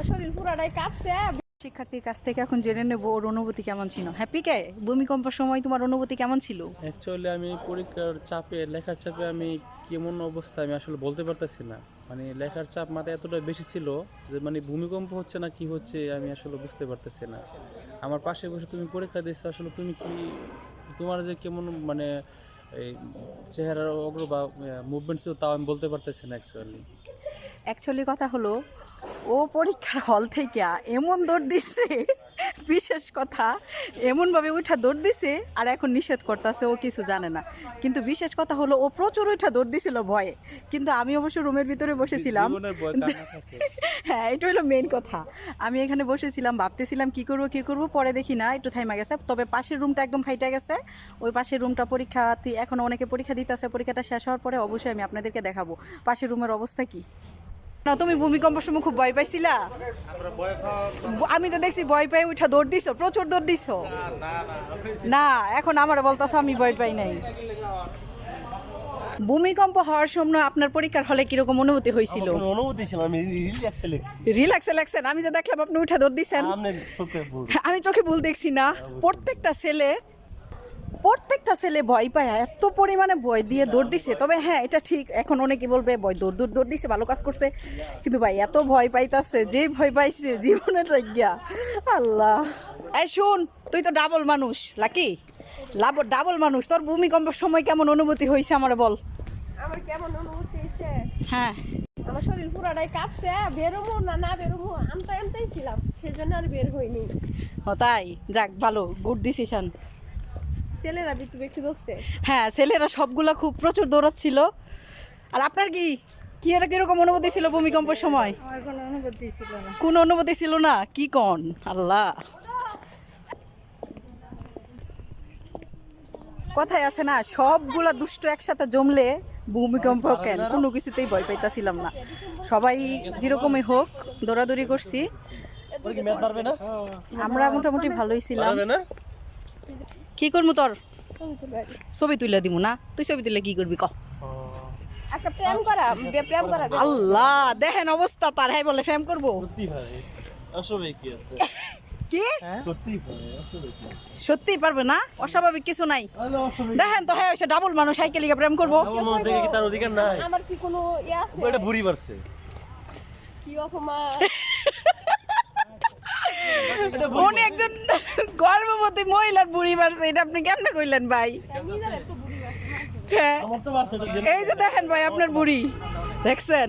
আমার শরীর পুরাটাই কাঁপছে। শিক্ষার্থীর কাছ থেকে এখন জেনে নেব ওর অনুভূতি কেমন ছিল। হ্যাপি কে? ভূমিকম্পের সময় তোমার অনুভূতি কেমন ছিল? অ্যাকচুয়ালি আমি পরীক্ষার চাপে লেখার চাপে আমি কেমন অবস্থা আমি আসলে বলতে পারতেছি না। মানে লেখার চাপ মাথায় এতটা বেশি ছিল যে মানে ভূমিকম্প হচ্ছে না কি হচ্ছে আমি আসলে বুঝতে পারতেছি না। আমার পাশে বসে তুমি পরীক্ষা দিচ্ছ আসলে তুমি কি তোমার যে কেমন মানে এই চেহারার অগ্র বা মুভমেন্ট ছিল তাও আমি বলতে পারতেছি না অ্যাকচুয়ালি অ্যাকচুয়ালি কথা হলো ও পরীক্ষার হল থেকে এমন দৌড় দিছে বিশেষ কথা এমনভাবে উঠা দৌড় দিছে আর এখন নিষেধ করতেছে ও কিছু জানে না। কিন্তু বিশেষ কথা হলো ও প্রচুর উঠা দৌড় দিছিল ভয়ে। কিন্তু আমি অবশ্য রুমের ভিতরে বসেছিলাম। হ্যাঁ এটা হলো মেন কথা। আমি এখানে বসেছিলাম ভাবতেছিলাম কি করব কি করব পরে দেখি না একটু থাইমা গেছে। তবে পাশের রুমটা একদম ফাইটা গেছে। ওই পাশের রুমটা পরীক্ষা এখন অনেকে পরীক্ষা দিতেছে পরীক্ষাটা শেষ হওয়ার পরে অবশ্যই আমি আপনাদেরকে দেখাবো। পাশের রুমের অবস্থা কি? না তুমি ভূমিকম্পের সময় খুব ভয় পাইছিলা? আমি তো দেখছি ভয় পাই উঠা দৌড় দিছো প্রচুর দৌড় দিছো। না এখন আমার বলতেছো আমি ভয় পাই নাই। ভূমিকম্প হওয়ার সময় আপনার পরীক্ষার হলে কীরকম অনুভূতি হয়েছিল? অনুভূতি ছিল আমি রিল্যাক্সে লিখছি রিল্যাক্সে আমি যে দেখলাম আপনি উঠা দৌড় দিছেন। আমি চোখে ভুল দেখছি না। প্রত্যেকটা ছেলে প্রত্যেকটা ছেলে ভয় পায় এত পরিমাণে ভয় দিয়ে দৌড় দিছে। তবে হ্যাঁ এটা ঠিক এখন অনেকে বলবে ভয় দৌড় দৌড় দৌড় দিছে ভালো কাজ করছে। কিন্তু ভাই এত ভয় পাইতাছে যে ভয় পাইছে জীবনের গিয়া আল্লাহ। এই শুন তুই তো ডাবল মানুষ লাকি? লাভ ডাবল মানুষ তোর ভূমিকম্পের সময় কেমন অনুভূতি হয়েছে আমার বল। আমার কেমন অনুভূতি হয়েছে হ্যাঁ। আমার শরীর পুরাটাই কাঁপছে বেরোমো না না আমি তো এমতাই ছিলাম সেজন্য আর বের হইনি। ও তাই যাক ভালো গুড ডিসিশন ছেলেরা বিতু ব্যক্তি দোষছে হ্যাঁ ছেলেরা সবগুলা খুব প্রচুর দৌড়াচ্ছিল। আর আপনার কি কি এটা কীরকম অনুভূতি ছিল ভূমিকম্পের সময়? আমার কোনো অনুভূতি ছিল না। কোন অনুভূতি ছিল না? কি কন? আল্লাহ। কথায় আছে না সবগুলা দুষ্ট একসাথে জমলে ভূমিকম্প কেন? কোনো কিছুতেই ভয় পাইতাছিলাম না। সবাই যেরকমই হোক দৌড়াদৌড়ি করছি। আমরা মোটামুটি ভালোই ছিলাম। না? কি করব তোর। ছবি তুলে দিব না? তুই ছবি তুলে কি করবি ক? প্রেম করা প্রেম করা আল্লাহ দেখেন অবস্থা তার হ্যাঁ বলে ফ্যাম করব। সত্যি কি সত্যি পারবে না? অস্বাভাবিক কিছু নাই। দেখেন তো হ্যাঁ ডাবল মানুষ সাইকেলিকে প্রেম করব। কি তার অধিকার নাই? আমার কি কোনো ইয়ে আছে? এটা বুড়ি পারছে কি অপমান? উনি একজন গর্ভবতী মহিলার বুড়ি মারছে এটা আপনি কেমনে কইলেন ভাই। হ্যাঁ। এই যে দেখেন ভাই আপনার বুড়ি। দেখছেন?